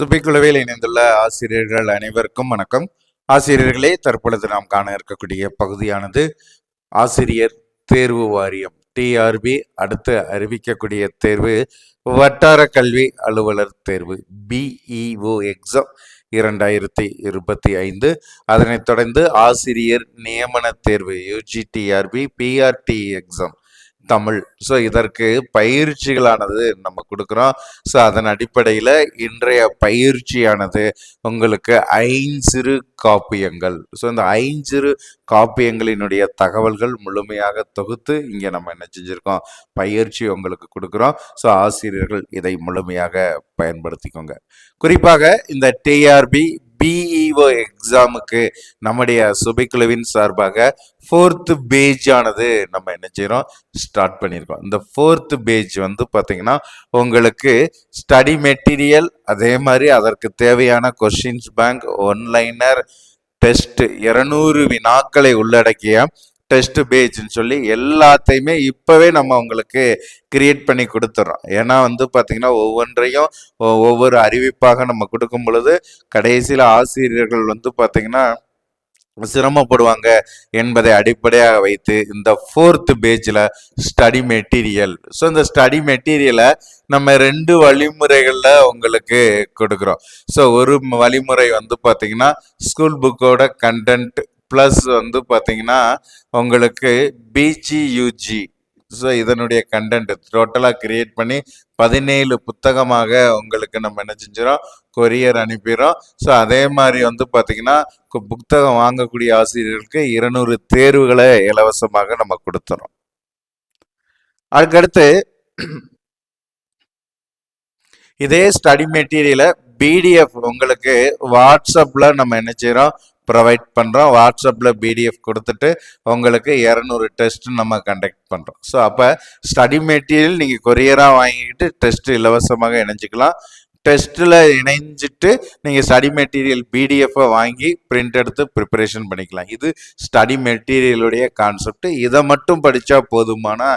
சுபிக்குழுவில் இணைந்துள்ள ஆசிரியர்கள் அனைவருக்கும் வணக்கம். ஆசிரியர்களே தற்பொழுது நாம் காண இருக்கக்கூடிய பகுதியானது ஆசிரியர் தேர்வு வாரியம் டிஆர்பி அடுத்து அறிவிக்கக்கூடிய தேர்வு வட்டார கல்வி அலுவலர் தேர்வு பிஇஓ எக்ஸாம் இரண்டாயிரத்தி இருபத்தி ஐந்து. அதனைத் தொடர்ந்து ஆசிரியர் நியமன தேர்வு UG TRB PRT exam Tamil. So இதற்கு பயிற்சிகளானது நம்ம கொடுக்குறோம். ஸோ அதன் அடிப்படையில் இன்றைய பயிற்சியானது உங்களுக்கு ஐஞ்சிறு காப்பியங்கள். ஸோ இந்த ஐஞ்சிறு காப்பியங்களினுடைய தகவல்கள் முழுமையாக தொகுத்து இங்கே நம்ம என்ன செஞ்சுருக்கோம்? பயிற்சி உங்களுக்கு கொடுக்குறோம். ஸோ ஆசிரியர்கள் இதை முழுமையாக பயன்படுத்திக்கோங்க. குறிப்பாக இந்த டிஆர்பி பிஇஓ எக்ஸாமுக்கு நம்முடைய சுபைக்குழுவின் சார்பாக ஃபோர்த்து பேஜ் ஆனது நம்ம என்ன செய்கிறோம் ஸ்டார்ட் பண்ணியிருக்கோம் இந்த ஃபோர்த்து பேஜ் வந்து பார்த்தீங்கன்னா உங்களுக்கு ஸ்டடி மெட்டீரியல் அதே மாதிரி அதற்கு தேவையான கொஷின்ஸ் பேங்க் ஒன்லைனர் டெஸ்ட் இருநூறு வினாக்களை உள்ளடக்கிய டெஸ்ட் பேஜ்னு சொல்லி எல்லாத்தையுமே இப்போவே நம்ம உங்களுக்கு கிரியேட் பண்ணி கொடுத்துட்றோம் ஏன்னா வந்து பார்த்திங்கன்னா ஒவ்வொன்றையும் ஒவ்வொரு அறிவிப்பாக நம்ம கொடுக்கும் பொழுது கடைசியில் ஆசிரியர்கள் வந்து பார்த்திங்கன்னா சிரமப்படுவாங்க என்பதை அடிப்படையாக வைத்து இந்த ஃபோர்த் பேஜில் ஸ்டடி மெட்டீரியல் ஸோ இந்த ஸ்டடி மெட்டீரியலை நம்ம ரெண்டு வழிமுறைகளில் உங்களுக்கு கொடுக்குறோம். ஸோ ஒரு வழிமுறை வந்து பார்த்தீங்கன்னா ஸ்கூல் புக்கோட கண்டென்ட் ப்ளஸ் வந்து பார்த்தீங்கன்னா உங்களுக்கு பிஜியூஜி ஸோ இதனுடைய கண்டென்ட் டோட்டலாக கிரியேட் பண்ணி பதினேழு புத்தகமாக உங்களுக்கு நம்ம என்ன செஞ்சிடும் கொரியர் அனுப்பிடுறோம். ஸோ அதே மாதிரி வந்து பார்த்தீங்கன்னா கு- புத்தகம் வாங்கக்கூடிய ஆசிரியர்களுக்கு இருநூறு தேர்வுகளை இலவசமாக நம்ம கொடுத்துறோம் அதுக்கடுத்து இதே ஸ்டடி மெட்டீரியலை பிடிஎஃப் உங்களுக்கு வாட்ஸ்அப்பில் நம்ம என்ன செய்கிறோம் ப்ரொவைட் பண்ணுறோம் வாட்ஸ்அப்பில் பிடிஎஃப் கொடுத்துட்டு உங்களுக்கு இரநூறு டெஸ்ட் நம்ம கண்டக்ட் பண்ணுறோம் ஸோ அப்போ ஸ்டடி மெட்டீரியல் நீங்கள் கொரியராக வாங்கிக்கிட்டு டெஸ்ட் இலவசமாக இணைஞ்சிக்கலாம். டெஸ்ட்டில் இணைஞ்சிட்டு நீங்கள் ஸ்டடி மெட்டீரியல் பிடிஎஃப்பை வாங்கி பிரிண்ட் எடுத்து ப்ரிப்பரேஷன் பண்ணிக்கலாம். இது ஸ்டடி மெட்டீரியலுடைய கான்செப்ட் இதை மட்டும் படித்தா போதுமானா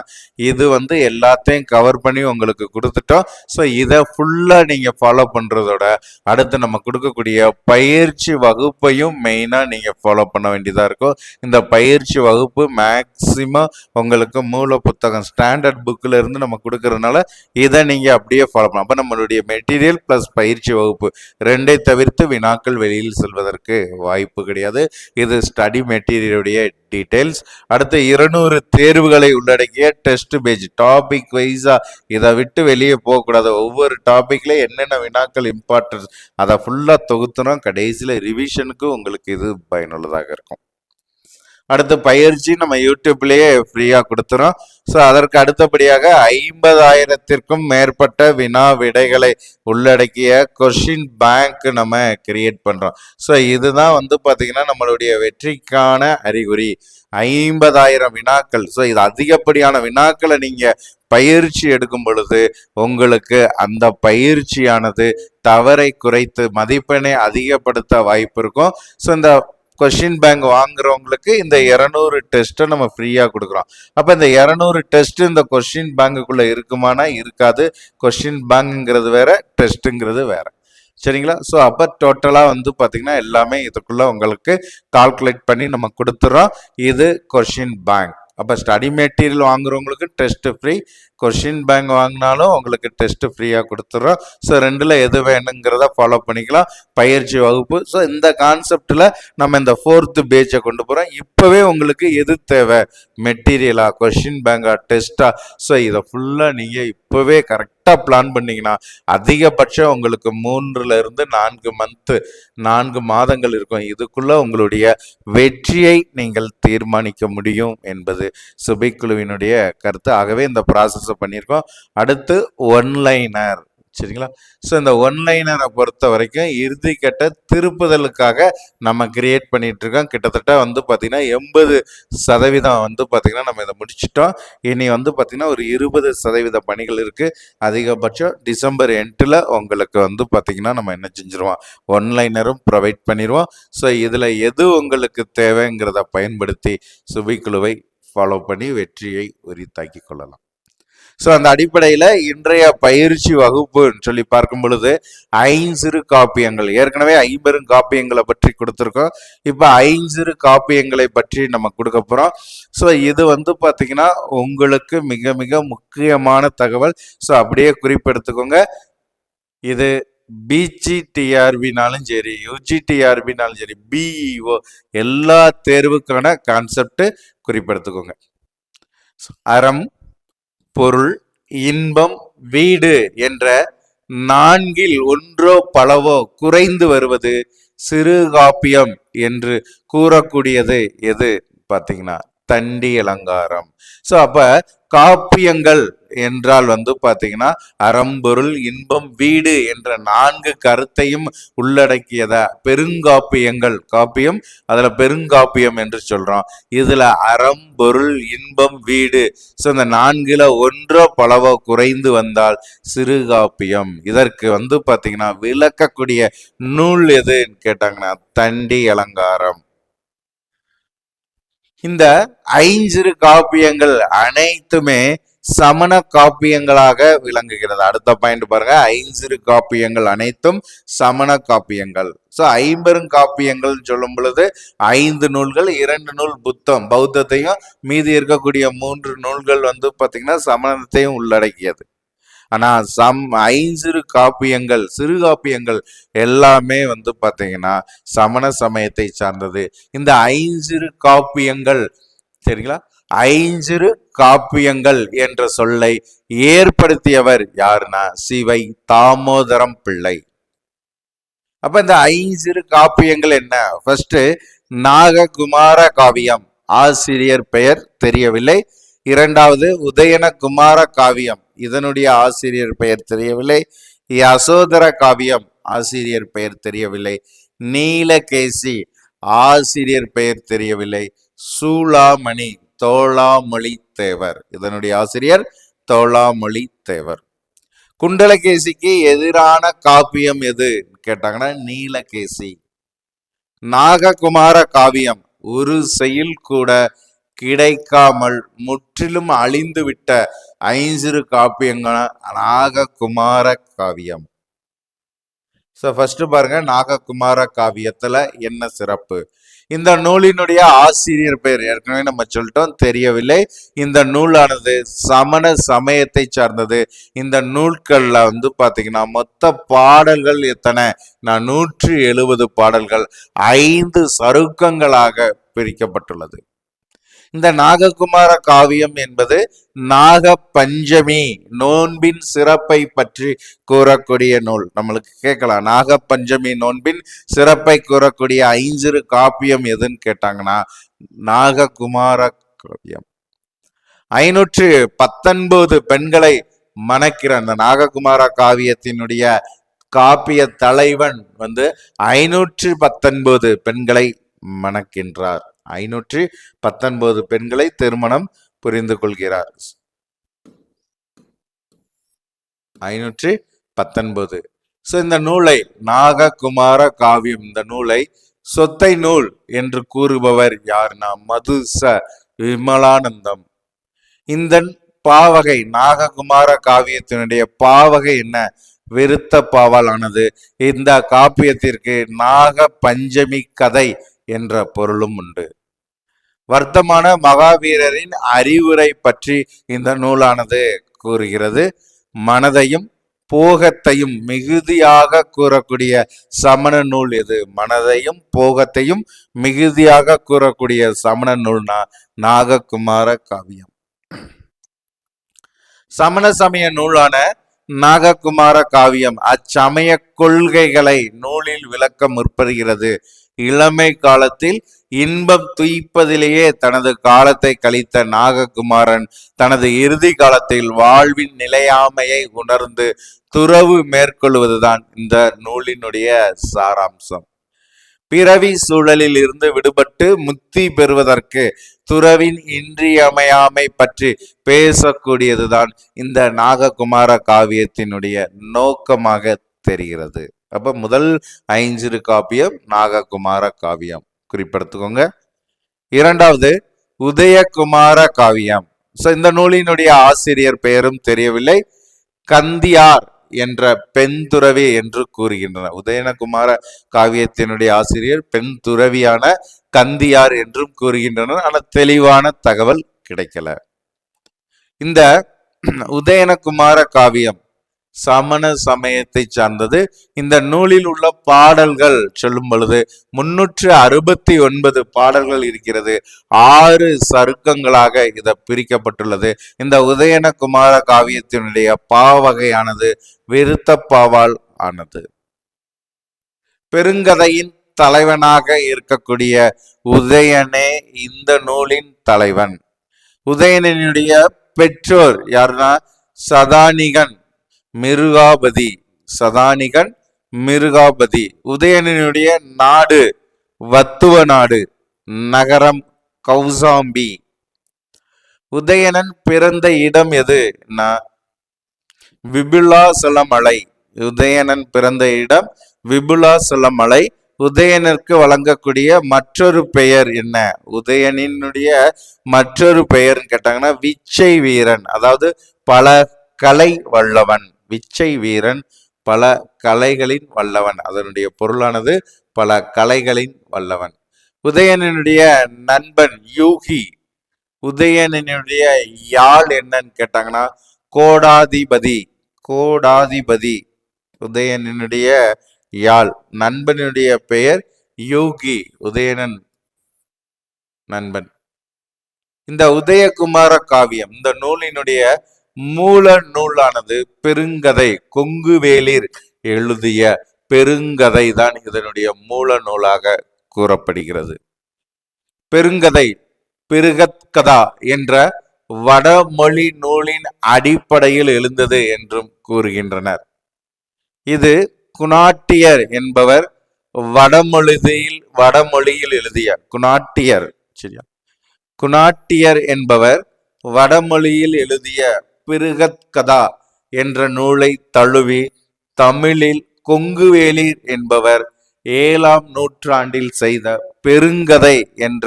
இது வந்து எல்லாத்தையும் கவர் பண்ணி உங்களுக்கு கொடுத்துட்டோம். ஸோ இதை ஃபுல்லாக நீங்கள் ஃபாலோ பண்ணுறதோட அடுத்து நம்ம கொடுக்கக்கூடிய பயிற்சி வகுப்பையும் மெயினாக நீங்கள் ஃபாலோ பண்ண வேண்டியதாக இருக்கும். இந்த பயிற்சி வகுப்பு மேக்ஸிமம் உங்களுக்கு மூல புத்தகம் ஸ்டாண்டர்ட் புக்கில் இருந்து நம்ம கொடுக்கறதுனால இதை நீங்கள் அப்படியே ஃபாலோ பண்ணலாம். அப்போ நம்மளுடைய மெட்டீரியல் ப்ளஸ் பயிற்சி வகுப்பு ரெண்டை தவிர்த்து வினாக்கள் வெளியில் செல்வதற்கு வாய்ப்பு கிடையாது. இது ஸ்டடி மெட்டீரியலுடைய டீட்டெயில்ஸ் அடுத்து இருநூறு தேர்வுகளை உள்ளடக்கிய டெஸ்ட் பேஜ் டாபிக் வைஸா இதை விட்டு வெளியே போகக்கூடாது. ஒவ்வொரு டாபிக்ல என்னென்ன வினாக்கள் இம்பார்ட்டன்ஸ் அதை ஃபுல்லாக தொகுத்துனா கடைசியில் ரிவிஷனுக்கு உங்களுக்கு இது பயனுள்ளதாக இருக்கும். அடுத்து பயிற்சி நம்ம யூடியூப்லேயே ஃப்ரீயாக கொடுத்துறோம். ஸோ அதற்கு அடுத்தபடியாக ஐம்பதாயிரத்திற்கும் மேற்பட்ட வினா விடைகளை உள்ளடக்கிய கொஷின் பேங்க் நம்ம கிரியேட் பண்ணுறோம் ஸோ இதுதான் வந்து பார்த்திங்கன்னா நம்மளுடைய வெற்றிக்கான அறிகுறி. ஐம்பதாயிரம் வினாக்கள். ஸோ இது அதிகப்படியான வினாக்களை நீங்கள் பயிற்சி எடுக்கும் பொழுது உங்களுக்கு அந்த பயிற்சியானது தவறை குறைத்து மதிப்பெண்ணை அதிகப்படுத்த வாய்ப்பு இருக்கும். ஸோ இந்த கொஷின் பேங்க் வாங்குறவங்களுக்கு இந்த இரநூறு டெஸ்ட்டை நம்ம ஃப்ரீயாக கொடுக்குறோம். அப்போ இந்த இரநூறு டெஸ்ட் இந்த கொஷின் பேங்குக்குள்ளே இருக்குமானா இருக்காது. கொஷின் பேங்குங்கிறது வேற டெஸ்ட்டுங்கிறது வேற. சரிங்களா? ஸோ அப்போ டோட்டலாக வந்து பார்த்திங்கன்னா எல்லாமே இதுக்குள்ளே உங்களுக்கு கால்குலேட் பண்ணி நம்ம கொடுத்துட்றோம் இது கொஷின் பேங்க் அப்போ ஸ்டடி மெட்டீரியல் வாங்குறவங்களுக்கு டெஸ்ட் ஃப்ரீ கொஷின் பேங்க் வாங்கினாலும் உங்களுக்கு டெஸ்ட் ஃப்ரீயாக கொடுத்துட்றோம் ஸோ ரெண்டில் எது வேணுங்கிறத ஃபாலோ பண்ணிக்கலாம். பயிற்சி வகுப்பு. ஸோ இந்த கான்செப்டில் நம்ம இந்த ஃபோர்த்து பேஜை கொண்டு போகிறோம் இப்போவே உங்களுக்கு எது தேவை? மெட்டீரியலா கொஷின் பேங்கா டெஸ்ட்டா ஸோ இதை ஃபுல்லாக நீங்கள் இப்போவே கரெக்ட் கரெக்டாக பிளான் பண்ணிங்கன்னா அதிகபட்சம் உங்களுக்கு மூன்றுல இருந்து நான்கு மந்த்து நான்கு மாதங்கள் இருக்கும். இதுக்குள்ள உங்களுடைய வெற்றியை நீங்கள் தீர்மானிக்க முடியும் என்பது சுபைக்குழுவினுடைய கருத்து. ஆகவே இந்த ப்ராசஸை பண்ணியிருக்கோம். அடுத்து ஒன்லைனர் சரிங்களா? ஸோ இந்த ஒன்லைனரை பொறுத்த வரைக்கும் இறுதிக்கட்ட திருப்புதலுக்காக நம்ம கிரியேட் பண்ணிட்டு இருக்கோம் கிட்டத்தட்ட வந்து பார்த்திங்கன்னா எண்பது சதவீதம் வந்து பார்த்திங்கன்னா நம்ம இதை முடிச்சிட்டோம். இனி வந்து பார்த்திங்கன்னா ஒரு இருபது சதவீத பணிகள் இருக்குது அதிகபட்சம் டிசம்பர் எண்டில் உங்களுக்கு வந்து பார்த்திங்கன்னா நம்ம என்ன செஞ்சுருவோம்? ஒன்லைனரும் ப்ரொவைட் பண்ணிடுவோம் ஸோ இதில் எது உங்களுக்கு தேவைங்கிறத பயன்படுத்தி சுபிக்குழுவை ஃபாலோ பண்ணி வெற்றியை உரித்தாக்கி கொள்ளலாம். ஸோ அந்த அடிப்படையில் இன்றைய பயிற்சி வகுப்புன்னு சொல்லி பார்க்கும் பொழுது ஐஞ்சிறு காப்பியங்கள் ஏற்கனவே ஐம்பெரும் காப்பியங்களை பற்றி கொடுத்துருக்கோம். இப்போ ஐஞ்சிறு காப்பியங்களை பற்றி நம்ம கொடுக்க போகிறோம் ஸோ இது வந்து பார்த்திங்கன்னா உங்களுக்கு மிக மிக முக்கியமான தகவல். ஸோ அப்படியே குறிப்பெடுத்துக்கோங்க. இது பிஜிடிஆர்பினாலும் சரி யூஜிடிஆர்பினாலும் சரி பிஇஓ எல்லா தேர்வுக்கான கான்செப்ட் குறிப்பெடுத்துக்கோங்க. அறம் பொருள் இன்பம் வீடு என்ற நான்கில் ஒன்றோ பலவோ குறைந்து வருவது சிறு காப்பியம் என்று கூறக்கூடியது எது? பார்த்தீங்கன்னா தண்டி அலங்காரம். ஸோ அப்ப காப்பியங்கள் என்றால் வந்து பாத்தீங்கன்னா அறம்பொருள் இன்பம் வீடு என்ற நான்கு கருத்தையும் உள்ளடக்கியதா? பெருங்காப்பியங்கள் காப்பியம் அதுல பெருங்காப்பியம் என்று சொல்றோம். இதுல அறம்பொருள் இன்பம் வீடு. ஸோ இந்த நான்கில் ஒன்றோ பலவோ குறைந்து வந்தால் சிறுகாப்பியம். இதற்கு வந்து பாத்தீங்கன்னா விளக்கக்கூடிய நூல் எதுன்னு கேட்டாங்கன்னா தண்டி அலங்காரம். இந்த ஐஞ்சிறு காப்பியங்கள் அனைத்துமே சமண காப்பியங்களாக விளங்குகிறது. அடுத்த பாயிண்ட் பாருங்க. ஐஞ்சிறு காப்பியங்கள் அனைத்தும் சமண காப்பியங்கள். ஸோ ஐம்பெரும் காப்பியங்கள் சொல்லும் பொழுது ஐந்து நூல்கள் இரண்டு நூல் புத்தம். பௌத்தத்தையும் மீதி இருக்கக்கூடிய மூன்று நூல்கள் வந்து பார்த்தீங்கன்னா சமணத்தையும் உள்ளடக்கியது. ஆனால் சம் ஐஞ்சிறு காப்பியங்கள் சிறு காப்பியங்கள் எல்லாமே வந்து பார்த்தீங்கன்னா சமண சமயத்தை சார்ந்தது. இந்த ஐஞ்சிறு காப்பியங்கள் சரிங்களா? ஐஞ்சிறு காப்பியங்கள் என்ற சொல்லை ஏற்படுத்தியவர் யாருன்னா சிவை தாமோதரம் பிள்ளை. அப்ப இந்த ஐஞ்சிறு காப்பியங்கள் என்ன? ஃபர்ஸ்ட் நாககுமார காவியம். ஆசிரியர் பெயர் தெரியவில்லை. இரண்டாவது உதயன குமார காவியம். இதனுடைய ஆசிரியர் பெயர் தெரியவில்லை. யசோதர காவியம். ஆசிரியர் பெயர் தெரியவில்லை. நீலகேசி. ஆசிரியர் பெயர் தெரியவில்லை. சூளாமணி தோளாமொழி தேவர் இதனுடைய ஆசிரியர் தோளாமொழி தேவர் குண்டலகேசிக்கு எதிரான காப்பியம் எது? கேட்டாங்கன்னா நீலகேசி. நாககுமார காவியம். ஒரு செயல் கூட கிடைக்காமல் முற்றிலும் அழிந்துவிட்ட ஐஞ்சிறு காப்பியங்கள் நாககுமார காவியம். ஸோ ஃபர்ஸ்ட் பாருங்க நாககுமார காவியத்துல என்ன சிறப்பு? இந்த நூலினுடைய ஆசிரியர் பெயர் ஏற்கனவே நம்ம சொல்லிட்டோம் தெரியவில்லை. இந்த நூலானது சமண சமயத்தை சார்ந்தது. இந்த நூல்களில் வந்து பார்த்தீங்கன்னா மொத்த பாடல்கள் எத்தனை? நான் நூற்றி எழுபது பாடல்கள் ஐந்து சருக்கங்களாக பிரிக்கப்பட்டுள்ளது. இந்த நாககுமார காவியம் என்பது நாக பஞ்சமி நோன்பின் சிறப்பை பற்றி கூறக்கூடிய நூல். நம்மளுக்கு கேட்கலாம் நாக பஞ்சமி நோன்பின் சிறப்பை கூறக்கூடிய ஐஞ்சிறு காப்பியம் எதுன்னு கேட்டாங்கன்னா நாககுமார காவியம். ஐநூற்று பத்தொன்பது பெண்களை மணக்கிற அந்த நாககுமார காவியத்தினுடைய காப்பிய தலைவன் வந்து ஐநூற்று பத்தொன்பது பெண்களை மணக்கின்றார். ஐநூற்றி பத்தொன்பது பெண்களை திருமணம் புரிந்து கொள்கிறார். ஐநூற்றி பத்தொன்பது. ஸோ இந்த நூலை நாககுமார காவியம் இந்த நூலை சொத்தை நூல் என்று கூறுபவர் யாருன்னா மதுச விமலானந்தம். இந்த பாவகை நாககுமார காவியத்தினுடைய பாவகை என்ன? விருத்த பாவலானது இந்த காப்பியத்திற்கு நாக பஞ்சமி கதை என்ற பொருளும் உண்டு. வர்த்தமான மகாவீரரின் அறிவுரை பற்றி இந்த நூலானது கூறுகிறது. மனதையும் போகத்தையும் மிகுதியாக கூறக்கூடிய சமண நூல் இது மனதையும் போகத்தையும் மிகுதியாக கூறக்கூடிய சமண நூல்னா நாககுமார காவியம். சமண சமய நூலான நாககுமார காவியம் அச்சமய கொள்கைகளை நூலில் விளக்க முற்படுகிறது. இளமை காலத்தில் இன்பம் துய்ப்பதிலேயே தனது காலத்தை கழித்த நாககுமாரன் தனது இறுதி காலத்தில் வாழ்வின் நிலையாமையை உணர்ந்து துறவு மேற்கொள்வதுதான் இந்த நூலினுடைய சாராம்சம். பிறவி சூழலில் இருந்து விடுபட்டு முத்தி பெறுவதற்கு துறவின் இன்றியமையாமை பற்றி பேசக்கூடியதுதான் இந்த நாககுமார காவியத்தினுடைய நோக்கமாக தெரிகிறது. அப்போ முதல் ஐஞ்சிறு காப்பியம் நாககுமார காவியம். குறிப்பிடுத்துக்கோங்க. இரண்டாவது உதயகுமார காவியம். ஸோ இந்த நூலினுடைய ஆசிரியர் பெயரும் தெரியவில்லை. கந்தியார் என்ற பெண் துறவி என்று கூறுகின்றனர் உதயனகுமார காவியத்தினுடைய ஆசிரியர் பெண் துறவியான கந்தியார் என்றும் கூறுகின்றனர். ஆனால் தெளிவான தகவல் கிடைக்கல. இந்த உதயனகுமார காவியம் சமண சமயத்தை சார்ந்தது. இந்த நூலில் உள்ள பாடல்கள் சொல்லும் பொழுது முன்னூற்று அறுபத்தி ஒன்பது பாடல்கள் இருக்கிறது. ஆறு சருக்கங்களாக இத பிரிக்கப்பட்டுள்ளது. இந்த உதயனகுமார காவியத்தினுடைய பாவகையானது விருத்தப்பாவால் ஆனது. பெருங்கதையின் தலைவனாக இருக்கக்கூடிய உதயனே இந்த நூலின் தலைவன். உதயணனுடைய பெற்றோர் யாருன்னா சதானிகன். மிருகாபதி சதானிகன் மிருகாபதி உதயணனுடைய நாடு வத்துவ நாடு நகரம் கௌசாம்பி. உதயணன் பிறந்த இடம் எதுனா விபுலாசலமலை. உதயணன் பிறந்த இடம் விபுலாசலமலை. உதயனருக்கு வழங்கக்கூடிய மற்றொரு பெயர் என்ன? உதயனினுடைய மற்றொரு பெயர்னு கேட்டாங்கன்னா விச்சை வீரன் அதாவது பல கலை வல்லவன். விச்சை வீரன் பல கலைகளின் வல்லவன். அதனுடைய பொருளானது பல கலைகளின் வல்லவன். உதயணனுடைய நண்பன் யூகி. உதயணனுடைய யாழ் என்னன்னு கேட்டாங்கன்னா கோடாதிபதி. கோடாதிபதி. உதயணனுடைய யாழ். நண்பனுடைய பெயர் யூகி. உதயணன் நண்பன். இந்த உதயகுமார காவியம் இந்த நூலினுடைய மூல நூலானது பெருங்கதை கொங்குவேலிர் எழுதிய பெருங்கதை தான் இதனுடைய மூல நூலாக கூறப்படுகிறது. பெருங்கதை பெருகத்கதா என்ற வடமொழி நூலின் அடிப்படையில் எழுந்தது என்றும் கூறுகின்றனர். இது குணாட்டியர் என்பவர் வடமொழியில் வடமொழியில் எழுதிய குணாட்டியர் சரியா? குணாட்டியர் என்பவர் வடமொழியில் எழுதிய பிருகத்கதா என்ற நூலை தழுவி தமிழில் கொங்குவேலிர் என்பவர் ஏழாம் நூற்றாண்டில் செய்த பெருங்கதை என்ற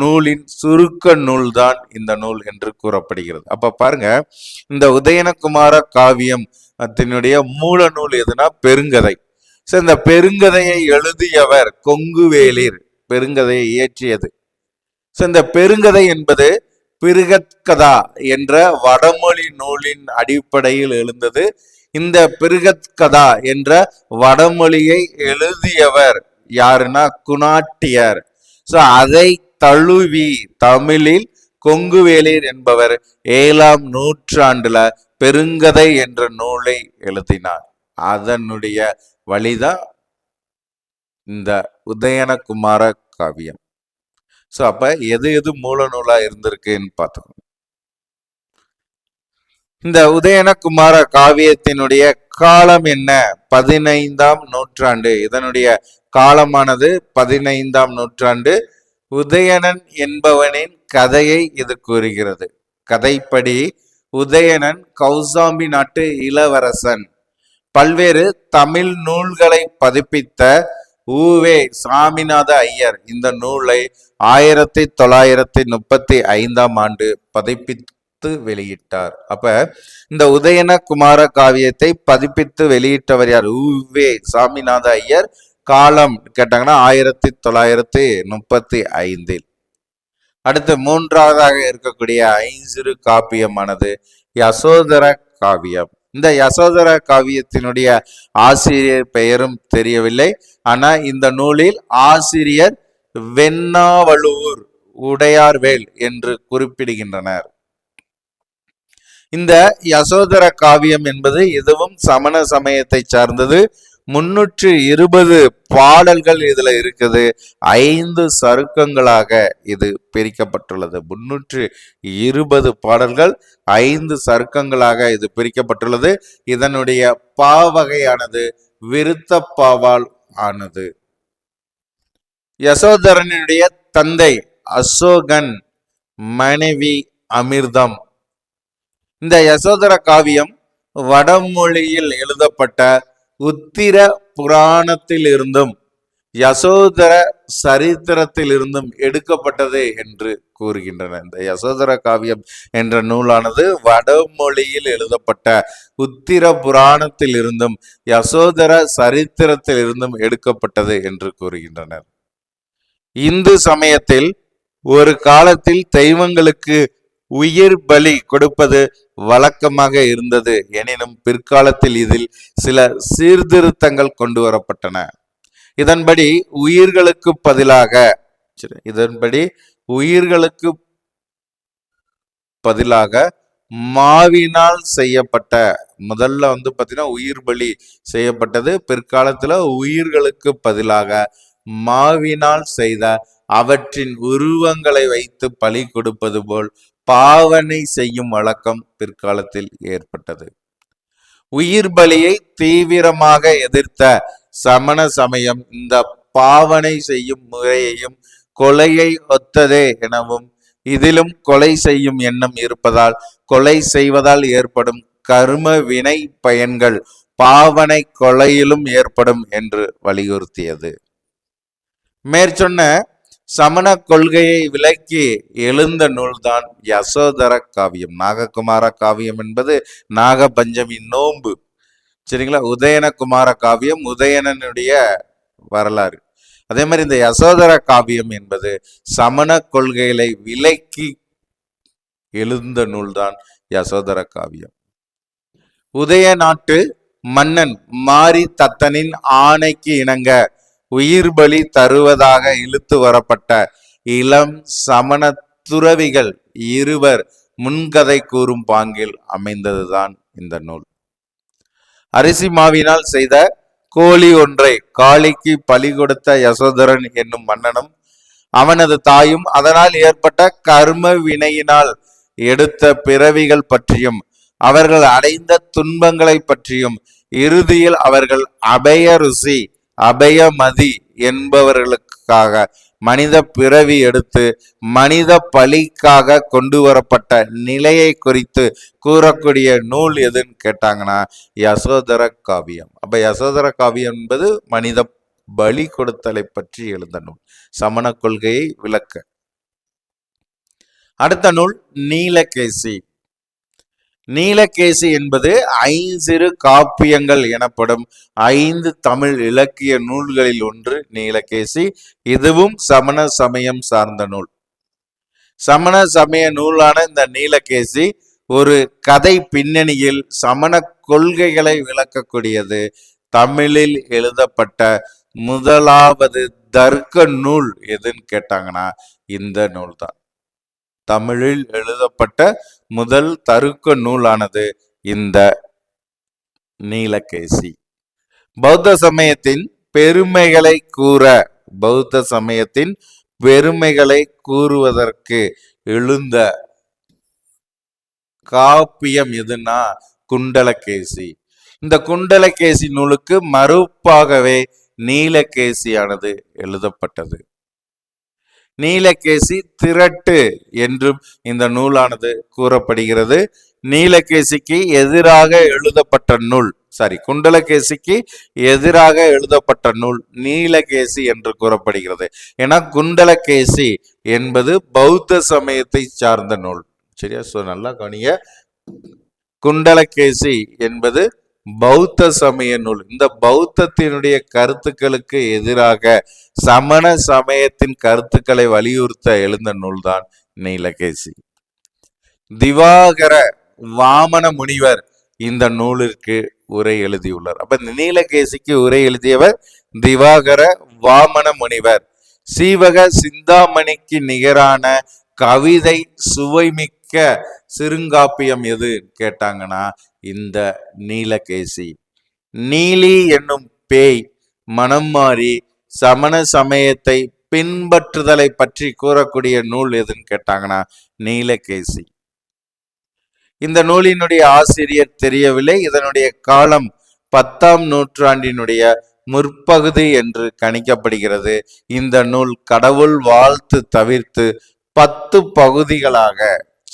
நூலின் சுருக்க நூல்தான் இந்த நூல் என்று கூறப்படுகிறது. அப்ப பாருங்க இந்த உதயனகுமார காவியம் அதனுடைய மூல நூல் எதுனா பெருங்கதை. சோ இந்த பெருங்கதையை எழுதியவர் கொங்குவேலிர் பெருங்கதையை இயற்றியது. சோ இந்த பெருங்கதை என்பது பிருகத்கதா என்ற வடமொழி நூலின் அடிப்படையில் எழுந்தது. இந்த பிருகத்கதா என்ற வடமொழியை எழுதியவர் யாருன்னா குணாட்டியர். சோ அதை தழுவி தமிழில் கொங்குவேலிர் என்பவர் ஏழாம் நூற்றாண்டுல பெருங்கதை என்ற நூலை எழுதினார். அதனுடைய வழிதான் இந்த உதயனகுமார காவியம். ஸோ அப்போ எது எது மூல நூலாக இருந்திருக்குன்னு பார்த்துக்கணும் இந்த உதயனகுமார காவியத்தினுடைய காலம் என்ன? பதினைந்தாம் நூற்றாண்டு. இதனுடைய காலமானது பதினைந்தாம் நூற்றாண்டு. உதயணன் என்பவனின் கதையை இது கூறுகிறது. கதைப்படி உதயணன் கௌசாம்பி நாட்டு இளவரசன். பல்வேறு தமிழ் நூல்களை பதிப்பித்த ஊவே சாமிநாத ஐயர். இந்த நூலை ஆயிரத்தி தொள்ளாயிரத்தி முப்பத்தி ஐந்தாம் ஆண்டு பதிப்பித்து வெளியிட்டார். அப்ப இந்த உதயன குமார காவியத்தை பதிப்பித்து வெளியிட்டவர் யார்? ஊவே சாமிநாத ஐயர். காலம் கேட்டாங்கன்னா ஆயிரத்தி தொள்ளாயிரத்தி முப்பத்தி ஐந்தில். அடுத்து மூன்றாவதாக இருக்கக்கூடிய ஐஞ்சிறு காப்பியமானது யசோதர காவியம். இந்த யசோதர காவியத்தினுடைய ஆசிரியர் பெயரும் தெரியவில்லை. ஆனால் இந்த நூலில் ஆசிரியர் வெண்ணாவளூர் உடையார்வேல் என்று குறிப்பிடுகின்றனர். இந்த யசோதர காவியம் என்பது இதுவும் சமண சமயத்தை சார்ந்தது. முன்னூற்று இருபது பாடல்கள் இதுல இருக்குது. ஐந்து சருக்கங்களாக இது பிரிக்கப்பட்டுள்ளது. முன்னூற்று இருபது பாடல்கள் ஐந்து சருக்கங்களாக இது பிரிக்கப்பட்டுள்ளது. இதனுடைய பாவகையானது விருத்தப்பாவால் ஆனது. யசோதரனுடைய தந்தை அசோகன் மனைவி அமிர்தம். இந்த யசோதர காவியம் வடமொழியில் எழுதப்பட்ட உத்திர புராணத்திலிருந்தும் யசோதர சரித்திரத்திலிருந்தும் எடுக்கப்பட்டது என்று கூறுகின்றன. இந்த யசோதர காவியம் என்ற நூலானது வடமொழியில் எழுதப்பட்ட உத்திர புராணத்திலிருந்தும் யசோதர சரித்திரத்தில் இருந்தும் எடுக்கப்பட்டது என்று கூறுகின்றனர். இந்து சமயத்தில் ஒரு காலத்தில் தெய்வங்களுக்கு உயிர் பலி கொடுப்பது வழக்கமாக இருந்தது. எனினும் பிற்காலத்தில் இதில் சில சீர்திருத்தங்கள் கொண்டு வரப்பட்டன. இதன்படி உயிர்களுக்கு பதிலாக இதன்படி உயிர்களுக்கு பதிலாக மாவினால் செய்யப்பட்ட முதல்ல வந்து பார்த்தீங்கன்னா உயிர் பலி செய்யப்பட்டது. பிற்காலத்துல உயிர்களுக்கு பதிலாக மாவினால் செய்த அவற்றின் உருவங்களை வைத்து பலி கொடுப்பது போல் பாவனை செய்யும் வழக்கம் பிற்காலத்தில் ஏற்பட்டது. உயிர் பலியை தீவிரமாக எதிர்த்த சமண சமயம் இந்த பாவனை செய்யும் முறையையும் கொலையை ஒத்ததே எனவும் இதிலும் கொலை செய்யும் எண்ணம் இருப்பதால் கொலை செய்வதால் ஏற்படும் கரும வினை பயன்கள் பாவனை கொலையிலும் ஏற்படும் என்று வலியுறுத்தியது. மேற்சொன்ன சமண கொள்கையை விளக்கி எழுந்த நூல்தான் யசோதர காவியம். நாககுமார காவியம் என்பது நாகபஞ்சமி நோன்பு. சரிங்களா? உதயனகுமார காவியம் உதயணனுடைய வரலாறு. அதே மாதிரி இந்த யசோதர காவியம் என்பது சமண கொள்கைகளை விலக்கி எழுந்த நூல்தான் யசோதர காவியம். உதய நாட்டு மன்னன் மாரி தத்தனின் ஆணைக்கு இணங்க உயிர் பலி தருவதாக இழுத்து வரப்பட்ட இளம் சமண துறவிகள் இருவர் முன்கதை கூறும் பாங்கில் அமைந்ததுதான் இந்த நூல். அரிசி மாவினால் செய்த கோழி ஒன்றை காளிக்கு பலி கொடுத்த யசோதரன் என்னும் மன்னனும் அவனது தாயும் அதனால் ஏற்பட்ட கர்ம வினையினால் எடுத்த பிறவிகள் பற்றியும் அவர்கள் அடைந்த துன்பங்களை பற்றியும் இறுதியில் அவர்கள் அபய ருசி அபயமதி என்பவர்களுக்காக மனித பிறவி எடுத்து மனித பலிக்காக கொண்டு வரப்பட்ட நிலையை குறித்து கூறக்கூடிய நூல் எதுன்னு கேட்டாங்கன்னா யசோதர காவியம். அப்போ யசோதர காவியம் என்பது மனித பலி கொடுத்தலை பற்றி எழுந்த நூல். சமண கொள்கையை விளக்க. அடுத்த நூல் நீலகேசி. நீலகேசி என்பது ஐஞ்சிறு காப்பியங்கள் எனப்படும் ஐந்து தமிழ் இலக்கிய நூல்களில் ஒன்று நீலகேசி. இதுவும் சமண சமயம் சார்ந்த நூல். சமண சமய நூலான இந்த நீலகேசி ஒரு கதை பின்னணியில் சமண கொள்கைகளை விளக்கக்கூடியது. தமிழில் எழுதப்பட்ட முதலாவது தர்க்க நூல் எதுன்னு கேட்டாங்கன்னா இந்த நூல் தான் தமிழில் எழுதப்பட்ட முதல் தருக்க நூலானது இந்த நீலகேசி. பௌத்த சமயத்தின் பெருமைகளை கூற பௌத்த சமயத்தின் பெருமைகளை கூறுவதற்கு எழுந்த காப்பியம் எதுன்னா குண்டலகேசி. இந்த குண்டலகேசி நூலுக்கு மறுப்பாகவே நீலகேசியானது எழுதப்பட்டது. நீலகேசி திரட்டு என்றும் இந்த நூலானது கூறப்படுகிறது. நீலகேசிக்கு எதிராக எழுதப்பட்ட நூல் சாரி குண்டலகேசிக்கு எதிராக எழுதப்பட்ட நூல் நீலகேசி என்று கூறப்படுகிறது. ஏன்னா குண்டலகேசி என்பது பௌத்த சமயத்தை சார்ந்த நூல். சரியா? சோ நல்லா கவனிங்க. குண்டலகேசி என்பது பௌத்த சமய நூல். இந்த பௌத்தத்தினுடைய கருத்துக்களுக்கு எதிராக சமண சமயத்தின் கருத்துக்களை வலியுறுத்த எழுந்த நூல்தான் நீலகேசி. திவாகர வாமன முனிவர் இந்த நூலிற்கு உரை எழுதியுள்ளார். அப்ப நீலகேசிக்கு உரை எழுதியவர் திவாகர வாமன முனிவர். சீவக சிந்தாமணிக்கு நிகரான கவிதை சுவைமிக்க சிறுங்காப்பியம் எது கேட்டாங்கன்னா இந்த நீலகேசி. நீலி என்னும் பேய் மனம் மாறி சமண சமயத்தை பின்பற்றுதலை பற்றி கூறக்கூடிய நூல் எதுன்னு கேட்டாங்கன்னா நீலகேசி. இந்த நூலினுடைய ஆசிரியர் தெரியவில்லை. இதனுடைய காலம் பத்தாம் நூற்றாண்டினுடைய முற்பகுதி என்று கணிக்கப்படுகிறது. இந்த நூல் கடவுள் வாழ்த்து தவிர்த்து பத்து பகுதிகளாக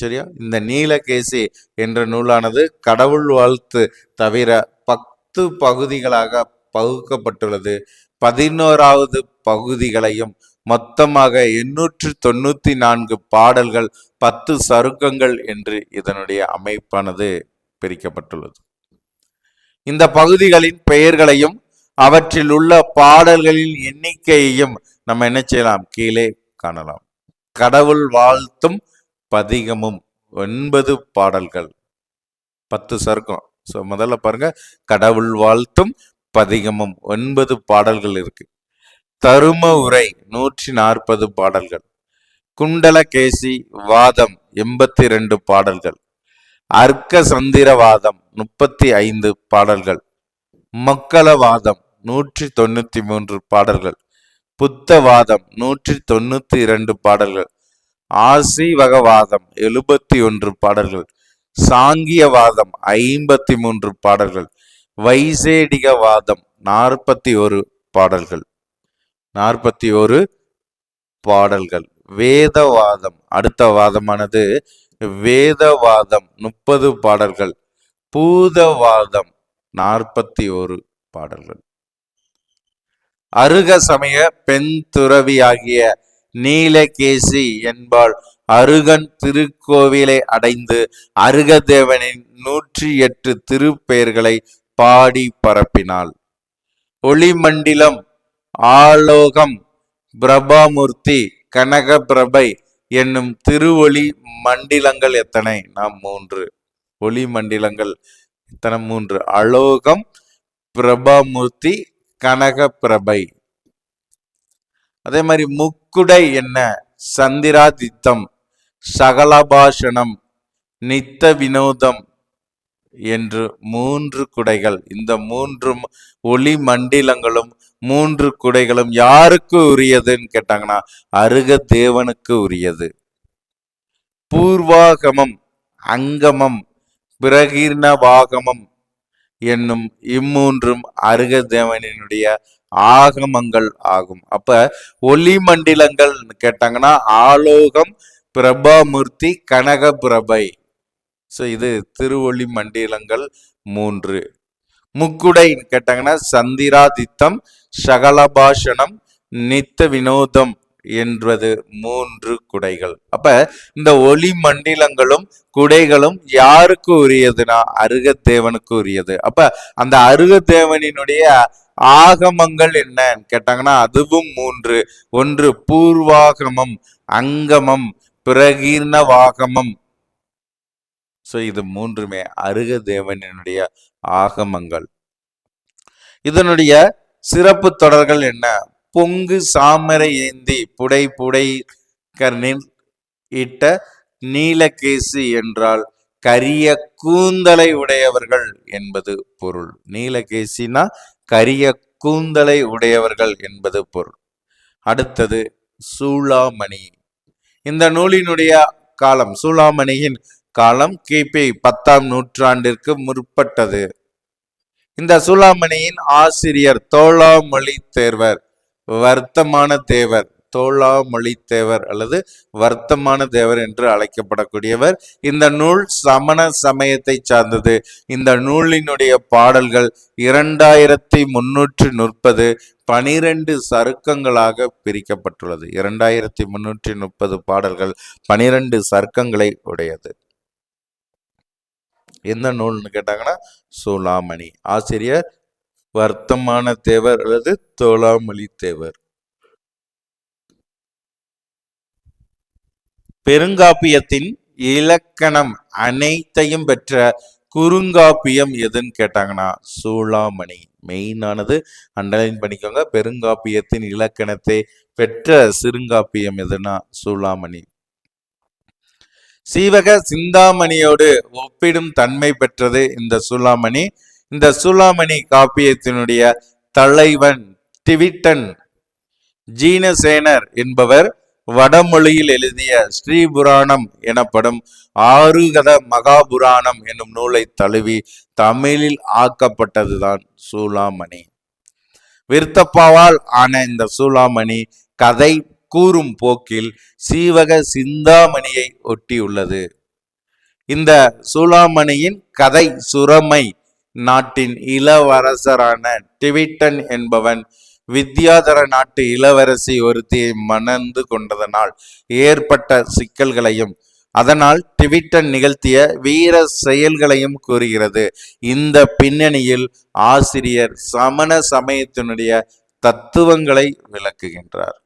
சரியா? இந்த நீலகேசி என்ற நூலானது கடவுள் வாழ்த்து தவிர பத்து பகுதிகளாக பகுக்கப்பட்டுள்ளது. பதினோராவது பகுதிகளையும் மொத்தமாக எண்ணூற்று தொண்ணூத்தி நான்கு பாடல்கள் பத்து சருக்கங்கள் என்று இதனுடைய அமைப்பானது பிரிக்கப்பட்டுள்ளது. இந்த பகுதிகளின் பெயர்களையும் அவற்றில் உள்ள பாடல்களின் எண்ணிக்கையையும் நம்ம என்ன செய்யலாம்? கீழே காணலாம். கடவுள் வாழ்த்தும் பதிகமும் ஒன்பது பாடல்கள். பத்து சருக்கம். ஸோ முதல்ல பாருங்க. கடவுள் வாழ்த்தும் பதிகமும் ஒன்பது பாடல்கள் இருக்கு. தரும உரை நூற்றி நாற்பது பாடல்கள். குண்டலகேசி வாதம் எண்பத்தி ரெண்டு பாடல்கள். அர்க்க சந்திரவாதம் முப்பத்தி ஐந்து பாடல்கள். மக்களவாதம் நூற்றி தொண்ணூத்தி மூன்று பாடல்கள். புத்தவாதம் நூற்றி தொண்ணூத்தி இரண்டு பாடல்கள். ஆசீவகவாதம் எழுபத்தி ஒன்று பாடல்கள். சாங்கியவாதம் ஐம்பத்தி மூன்று பாடல்கள். வைசேடிகவாதம் நாற்பத்தி ஒரு பாடல்கள். நாற்பத்தி ஒரு பாடல்கள். வேதவாதம் அடுத்த வாதமானது வேதவாதம் முப்பது பாடல்கள். பூதவாதம் நாற்பத்தி ஒரு பாடல்கள். அருக சமய பெண் துறவியாகிய நீலகேசி என்பாள். அருகன் திருக்கோவிலை அடைந்து அருகதேவனின் நூற்றி எட்டு திருப்பெயர்களை பாடி பரப்பினாள். ஒளிமண்டிலம் ஆலோகம் பிரபாமூர்த்தி கனகபிரபை என்னும் திருவொளி மண்டிலங்கள் எத்தனை? நாம் மூன்று. ஒளி மண்டிலங்கள் எத்தனை? மூன்று. அலோகம் பிரபாமூர்த்தி கனகபிரபை. அதே மாதிரி முக் முக்குடை என்ன? சந்திராதித்தம். சகலபாஷணம். நித்த வினோதம் என்று மூன்று குடைகள். இந்த மூன்றும் ஒளி மண்டிலங்களும் மூன்று குடைகளும் யாருக்கு உரியதுன்னு கேட்டாங்கன்னா அருக தேவனுக்கு உரியது. பூர்வாகமம் அங்கமம் பிரகிர்ணவாகமம் என்னும் இம்மூன்றும் அருக தேவனினுடைய ஆகமங்கள் ஆகும். அப்ப ஒளி மண்டலங்கள் கேட்டாங்கன்னா ஆலோகம் பிரபாமூர்த்தி கனக பிரபை ஸோ இது திருவொளி மண்டிலங்கள் மூன்று முக்குடைன்னு கேட்டாங்கன்னா சந்திராதித்தம் சகலபாஷணம் நித்த வினோதம் என்பது மூன்று குடைகள். அப்ப இந்த ஒளி மண்டிலங்களும் குடைகளும் யாருக்கு உரியதுன்னா அருகத்தேவனுக்கு உரியது. அப்ப அந்த அருகத்தேவனினுடைய ஆகமங்கள் என்னன்னு கேட்டாங்கன்னா அதுவும் மூன்று. ஒன்று பூர்வாகமம் அங்கமம் பிரகீர்ணவாகமம். ஸோ இது மூன்றுமே அருக தேவனினுடைய ஆகமங்கள். இதனுடைய சிறப்பு தொடர்கள் என்ன? பொங்கு சாமரை ஏந்தி புடை புடை கர்ணில் இட்ட நீலகேசி என்றால் கரிய கூந்தலை உடையவர்கள் என்பது பொருள். நீலகேசினா கரிய கூந்தலை உடையவர்கள் என்பது பொருள். அடுத்தது சூளாமணி. இந்த நூலினுடைய காலம் சூளாமணியின் காலம் கிபி பத்தாம் நூற்றாண்டிற்கு முற்பட்டது. இந்த சூளாமணியின் ஆசிரியர் தோளாமொழி தேர்வர் வர்த்தமான தேவர் தோளாமொழி தேவர் அல்லது வர்த்தமான தேவர் என்று அழைக்கப்படக்கூடியவர். இந்த நூல் சமண சமயத்தை சார்ந்தது. இந்த நூலினுடைய பாடல்கள் இரண்டாயிரத்தி முன்னூற்றி முப்பது பனிரெண்டு சருக்கங்களாக பிரிக்கப்பட்டுள்ளது. இரண்டாயிரத்தி முன்னூற்றி முப்பது பாடல்கள் பனிரெண்டு சர்க்கங்களை உடையது. எந்த நூல்னு கேட்டாங்கன்னா சூளாமணி ஆசிரியர் வர்த்தமான தேவர் அல்லது தோளாமொழி தேவர் பெருங்காப்பியத்தின் இலக்கணம் அனைத்தையும் பெற்ற குறுங்காப்பியம் எதுன்னு கேட்டாங்கன்னா சூளாமணி. மெயினானது அண்டர்லைன் பண்ணிக்கோங்க. பெருங்காப்பியத்தின் இலக்கணத்தை பெற்ற சிறுங்காப்பியம் எதுனா சூளாமணி. சீவக சிந்தாமணியோடு ஒப்பிடும் தன்மை பெற்றது இந்த சூளாமணி. இந்த சூளாமணி காப்பியத்தினுடைய தலைவன் டிவிட்டன் ஜீனசேனர் என்பவர் வடமொழியில் எழுதிய ஸ்ரீபுராணம் எனப்படும் ஆறுகத மகாபுராணம் என்னும் நூலை தழுவி தமிழில் ஆக்கப்பட்டதுதான் சூளாமணி விருத்தப்பாவால் ஆன இந்த சூளாமணி கதை கூறும் போக்கில் சீவக சிந்தாமணியை ஒட்டியுள்ளது. இந்த சூளாமணியின் கதை சுரமை நாட்டின் இளவரசரான டிவிட்டன் என்பவன் வித்யாதர நாட்டு இளவரசி ஒருத்தியை மணந்து கொண்டதனால் ஏற்பட்ட சிக்கல்களையும் அதனால் டிவிட்டன் நிகழ்த்திய வீர செயல்களையும் கூறுகிறது. இந்த பின்னணியில் ஆசிரியர் சமண சமயத்தினுடைய தத்துவங்களை விளக்குகின்றார்.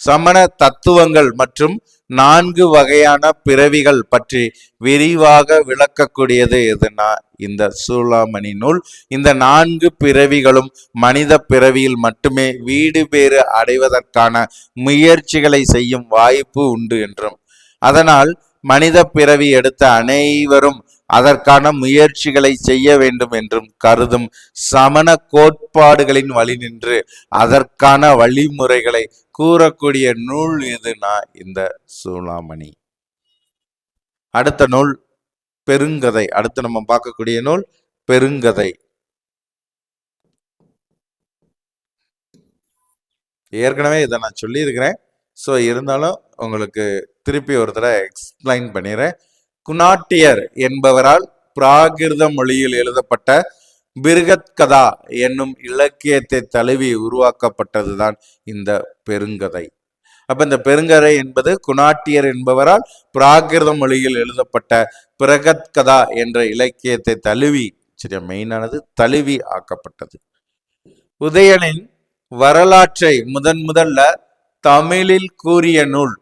சமண தத்துவங்கள் மற்றும் நான்கு வகையான பிறவிகள் பற்றி விரிவாக விளக்கக்கூடியது எதுனா இந்த சூளாமணி நூல். இந்த நான்கு பிறவிகளும் மனித பிறவியில் மட்டுமே வீடு பேறு அடைவதற்கான முயற்சிகளை செய்யும் வாய்ப்பு உண்டு என்றும். அதனால் மனித பிறவி எடுத்த அனைவரும் அதற்கான முயற்சிகளை செய்ய வேண்டும் என்றும் கருதும் சமண கோட்பாடுகளின் வழி நின்று அதற்கான வழிமுறைகளை கூறக்கூடிய நூல் எதுனா இந்த சூளாமணி அடுத்த நூல் பெருங்கதை. அடுத்து நம்ம பார்க்கக்கூடிய நூல் பெருங்கதை. ஏற்கனவே இதை நான் சொல்லியிருக்கிறேன். ஸோ இருந்தாலும் உங்களுக்கு திருப்பி ஒரு தடவை எக்ஸ்பிளைன் பண்ணிடுறேன். குணாட்டியர் என்பவரால் பிராகிருத மொழியில் எழுதப்பட்ட பிருகத்கதா என்னும் இலக்கியத்தை தழுவி உருவாக்கப்பட்டதுதான் இந்த பெருங்கதை. அப்ப இந்த பெருங்கதை என்பது குணாட்டியர் என்பவரால் பிராகிருத மொழியில் எழுதப்பட்ட பிரகத்கதா என்ற இலக்கியத்தை தழுவி சரி மெயினானது தழுவி ஆக்கப்பட்டது. உதயனின் வரலாற்றை முதன் முதல்ல தமிழில் கூறிய நூல்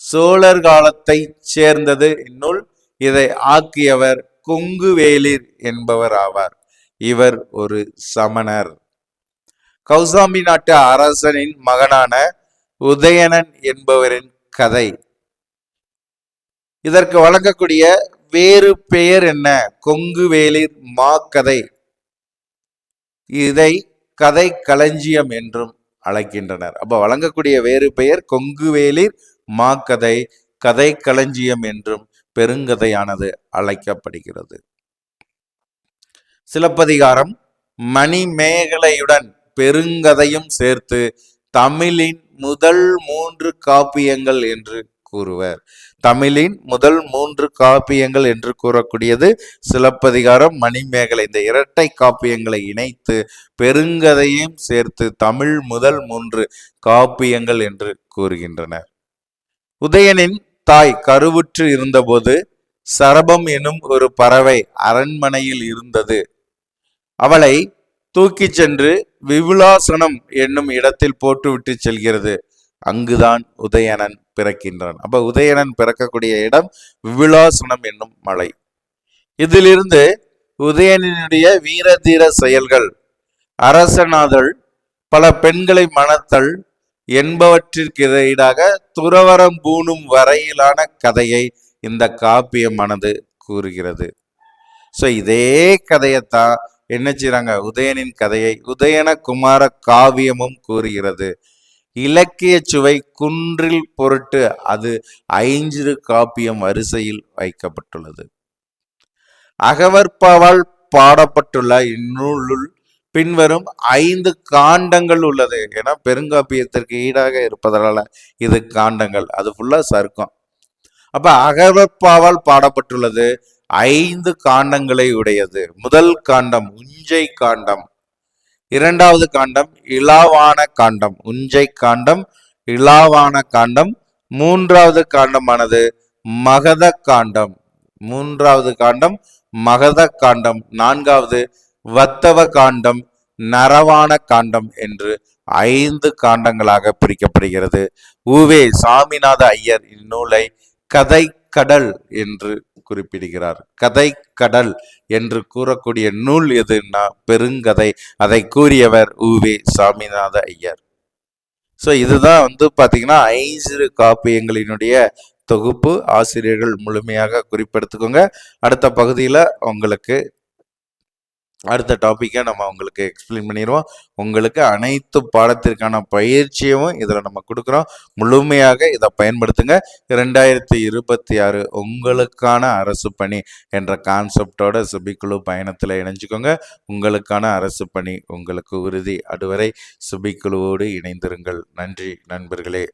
சோழர் காலத்தை சேர்ந்தது இந்நூல் இதை ஆக்கியவர் கொங்குவேலிர் என்பவர் ஆவார் இவர் ஒரு சமணர். கௌசாம்பி நாட்டு அரசனின் மகனான உதயணன் என்பவரின் கதை. இதற்கு வழங்கக்கூடிய வேறு பெயர் என்ன? கொங்குவேலிர் மா கதை. இதை கதை களஞ்சியம் என்றும் அழைக்கின்றனர். அப்ப வழங்கக்கூடிய வேறு பெயர் கொங்குவேலிர் மாக்கதை கதை களஞ்சியம் என்றும் பெருங்கதையானது அழைக்கப்படுகிறது. சிலப்பதிகாரம் மணிமேகலையுடன் பெருங்கதையும் சேர்த்து தமிழின் முதல் மூன்று காப்பியங்கள் என்று கூறுவர். தமிழின் முதல் மூன்று காப்பியங்கள் என்று கூறக்கூடியது சிலப்பதிகாரம் மணிமேகலை. இந்த இரட்டை காப்பியங்களை இணைத்து பெருங்கதையும் சேர்த்து தமிழ் முதல் மூன்று காப்பியங்கள் என்று கூறுகின்றனர். உதயனின் தாய் கருவுற்று இருந்தபோது சரபம் எனும் ஒரு பறவை அரண்மனையில் இருந்தது. அவளை தூக்கிச் சென்று விபுலாசனம் என்னும் இடத்தில் போட்டுவிட்டு செல்கிறது. அங்குதான் உதயணன் பிறக்கின்றான். அப்ப உதயணன் பிறக்கக்கூடிய இடம் விபுலாசனம் என்னும் மலை. இதிலிருந்து உதயணனுடைய வீரதீர செயல்கள் அரசனாதல் பல பெண்களை மணத்தல் என்பவற்றிற்கு ஈடாக துறவரம் பூணும் வரையிலான கதையை இந்த காப்பியமானது கூறுகிறது. ஸோ இதே கதையைத்தான் என்ன செய்கிறாங்க உதயனின் கதையை உதயன குமார காவியமும் கூறுகிறது. இலக்கிய சுவை குன்றில் பொருட்டு அது ஐஞ்சிறு காப்பியம் வரிசையில் வைக்கப்பட்டுள்ளது. அகவற்பாவால் பாடப்பட்டுள்ள இந்நூலுள் பின்வரும் ஐந்து காண்டங்கள் உள்ளது. ஏன்னா பெருங்காப்பியத்திற்கு ஈடாக இருப்பதனால இது காண்டங்கள். அது ஃபுல்லா சருக்கம் அப்ப அகவற்பாவால் பாடப்பட்டுள்ளது ஐந்து காண்டங்களை உடையது. முதல் காண்டம் உஞ்சை காண்டம். இரண்டாவது காண்டம் இலாவான காண்டம். உஞ்சை காண்டம் இலாவான காண்டம். மூன்றாவது காண்டமானது மகத காண்டம். மூன்றாவது காண்டம் மகத காண்டம். நான்காவது வத்தவ காண்டம் நரவான காண்டம் என்று ஐந்து காண்டங்களாக பிரிக்கப்படுகிறது. உவே சாமிநாத ஐயர் இந்நூலை கதை கடல் என்று குறிப்பிடுகிறார். கதை கடல் என்று கூறக்கூடிய நூல் எதுன்னா பெருங்கதை. அதை கூறியவர் உவே சாமிநாத ஐயர். ஸோ இதுதான் வந்து பார்த்தீங்கன்னா ஐந்து காப்பியங்களினுடைய தொகுப்பு. ஆசிரியர்கள் முழுமையாக குறிப்பெடுத்துக்கோங்க. அடுத்த பகுதியில் உங்களுக்கு அடுத்த டாப்பிக்கை நம்ம உங்களுக்கு எக்ஸ்பிளைன் பண்ணிடுவோம். உங்களுக்கு அனைத்து பாடத்திற்கான பயிற்சியும் இதில் நம்ம கொடுக்குறோம். முழுமையாக இதை பயன்படுத்துங்க. ரெண்டாயிரத்தி இருபத்தி ஆறு உங்களுக்கான அரசு பணி என்ற கான்செப்டோட சுபிக்குழு பயணத்தில் இணைஞ்சுக்கோங்க. உங்களுக்கான அரசு பணி உங்களுக்கு உறுதி. அதுவரை சுபிக்குழுவோடு இணைந்திருங்கள். நன்றி நண்பர்களே.